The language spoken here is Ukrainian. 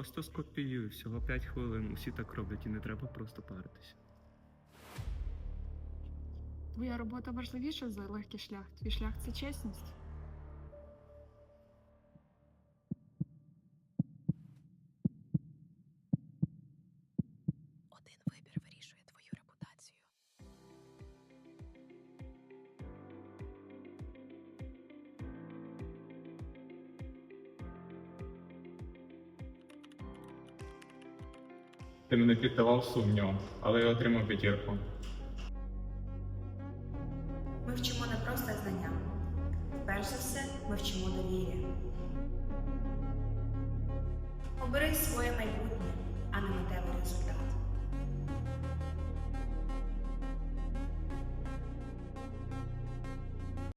Просто скопіюй, всього 5 хвилин. Усі так роблять і не треба просто паритися. Твоя робота важливіша за легкий шлях. Твій шлях це чесність. Ти мене піддавав сумнівам, але я отримав п'ятірку. Ми вчимо не просто знання. Перш за все, ми вчимо довір'я. Обери своє майбутнє,